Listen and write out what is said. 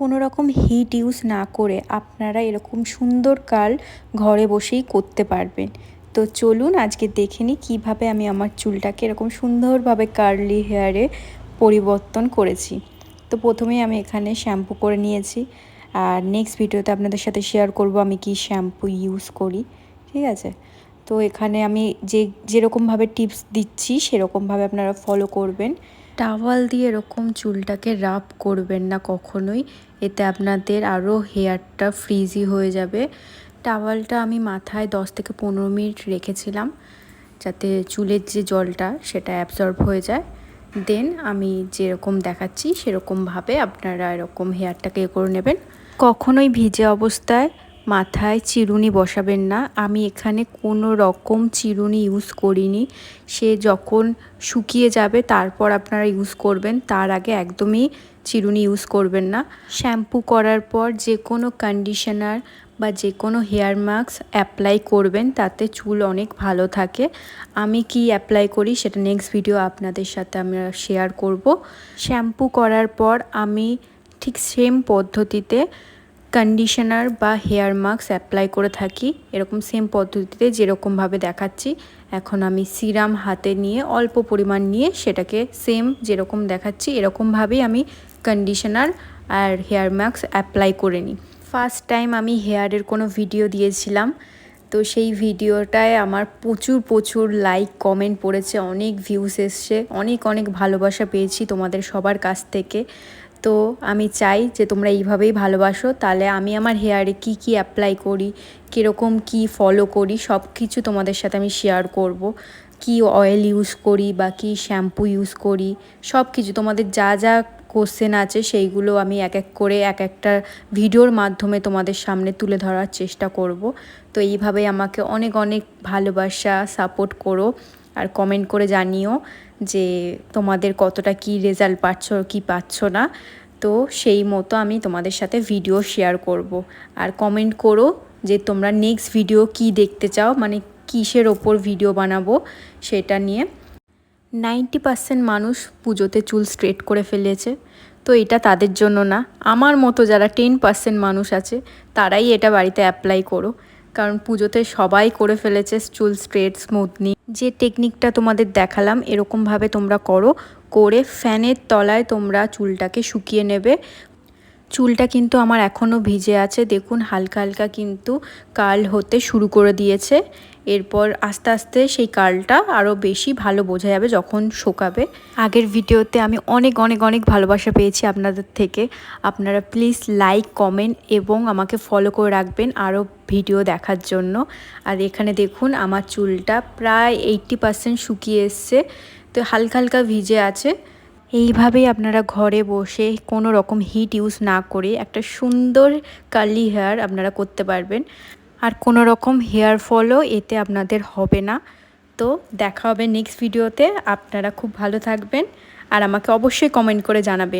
কোনো রকম hit use না করে আপনারা এরকম সুন্দর কাল ঘরে বসেই করতে পারবেন। তো চলুন আজকে দেখে নিই কীভাবে আমি আমার চুলটাকে এরকম সুন্দরভাবে কার্লি হেয়ারে পরিবর্তন করেছি। তো প্রথমেই আমি এখানে শ্যাম্পু করে নিয়েছি। আর নেক্সট ভিডিওতে আপনাদের সাথে শেয়ার করব আমি কি শ্যাম্পু ইউজ করি। ঠিক আছে? তো এখানে আমি যে যেরকমভাবে টিপস দিচ্ছি সেরকমভাবে আপনারা ফলো করবেন। টাওয়াল দিয়ে এরকম চুলটাকে রাব করবেন না কখনোই। এতে আপনাদের আরও হেয়ারটা ফ্রিজি হয়ে যাবে। টাওয়ালটা আমি মাথায় দশ থেকে পনেরো মিনিট রেখেছিলাম যাতে চুলের যে জলটা সেটা অ্যাবজর্ব হয়ে যায়। দেন আমি যেরকম দেখাচ্ছি সেরকমভাবে আপনারা এরকম হেয়ারটাকে এ করে নেবেন। কখনোই ভিজে অবস্থায় মাথায় চিরুনি বসাবেন না। আমি এখানে কোনো রকম চিরুনি ইউজ করিনি। সে যখন শুকিয়ে যাবে, তারপর আপনারা ইউজ করবেন। তার আগে একদমই চিরুনি ইউজ করবেন না। শ্যাম্পু করার পর যে কোনো কন্ডিশনার বা যে কোনো হেয়ার মাস্ক অ্যাপ্লাই করবেন, তাতে চুল অনেক ভালো থাকে। আমি কি অ্যাপ্লাই করি সেটা নেক্সট ভিডিও আপনাদের সাথে আমরা শেয়ার করব। শ্যাম্পু করার পর আমি ঠিক সেম পদ্ধতিতে কন্ডিশনার বা হেয়ার মাস্ক অ্যাপ্লাই করে থাকি। এরকম সেম পদ্ধতিতে যেরকমভাবে দেখাচ্ছি, এখন আমি সিরাম হাতে নিয়ে অল্প পরিমাণ নিয়ে সেটাকে সেম যেরকম দেখাচ্ছি, এরকমভাবেই আমি কন্ডিশনার আর হেয়ার মাস্ক অ্যাপ্লাই করে নিই। ফার্স্ট টাইম আমি হেয়ারের কোনো ভিডিও দিয়েছিলাম, তো সেই ভিডিওটায় আমার প্রচুর প্রচুর লাইক কমেন্ট পড়েছে, অনেক ভিউস এসছে, অনেক অনেক ভালোবাসা পেয়েছি তোমাদের সবার কাছ থেকে। তো আমি চাই যে তোমরা এইভাবেই ভালোবাসো। তাহলে আমি আমার হেয়ারে কি কি অ্যাপ্লাই করি, কীরকম কি ফলো করি সব কিছু তোমাদের সাথে আমি শেয়ার করব। কি অয়েল ইউজ করি বা কি শ্যাম্পু ইউজ করি সব কিছু তোমাদের যা যা কোশ্চেন আছে সেইগুলো আমি এক এক করে এক একটা ভিডিওর মাধ্যমে তোমাদের সামনে তুলে ধরার চেষ্টা করব। তো এইভাবেই আমাকে অনেক অনেক ভালোবাসা সাপোর্ট করো। আর কমেন্ট করে জানিও যে তোমাদের কতটা কি রেজাল্ট পাচ্ছ, কি পাচ্ছ না। তো সেই মতো আমি তোমাদের সাথে ভিডিও শেয়ার করব। আর কমেন্ট করো যে তোমরা নেক্সট ভিডিও কি দেখতে চাও মানে কিসের ওপর ভিডিও বানাবো সেটা নিয়ে। নাইনটি পার্সেন্ট মানুষ পুজোতে চুল স্ট্রেট করে ফেলেছে। তো এটা তাদের জন্য না। আমার মতো যারা টেন পার্সেন্ট মানুষ আছে, তারাই এটা বাড়িতে অ্যাপ্লাই করো। কারণ পুজোতে সবাই করে ফেলেছে চুল স্ট্রেট স্মুথনিং যে টেকনিকটা তোমাদের দেখালাম এরকমভাবে তোমরা করো। করে ফ্যানের তলায় তোমরা চুলটাকে শুকিয়ে নেবে। চুলটা কিন্তু আমার এখনও ভিজে আছে। দেখুন, হালকা হালকা কিন্তু কার্ল হতে শুরু করে দিয়েছে। এরপর আস্তে আস্তে সেই কার্লটা আরও বেশি ভালো বোঝা যাবে যখন শোকাবে। আগের ভিডিওতে আমি অনেক অনেক অনেক ভালোবাসা পেয়েছি আপনাদের থেকে। আপনারা প্লিজ লাইক, কমেন্ট এবং আমাকে ফলো করে রাখবেন আরও ভিডিও দেখার জন্য। আর এখানে দেখুন, আমার চুলটা প্রায় এইট্টি পারসেন্ট শুকিয়ে এসছে। তো হালকা হালকা ভিজে আছে। এইভাবেই আপনারা ঘরে বসে কোনো রকম হিট ইউজ না করে একটা সুন্দর কার্লি হেয়ার আপনারা করতে পারবেন। আর কোনো রকম হেয়ার ফলও এতে আপনাদের হবে না। তো দেখা হবে নেক্সট ভিডিওতে আপনারা খুব ভালো থাকবেন। আর আমাকে অবশ্যই কমেন্ট করে জানাবেন।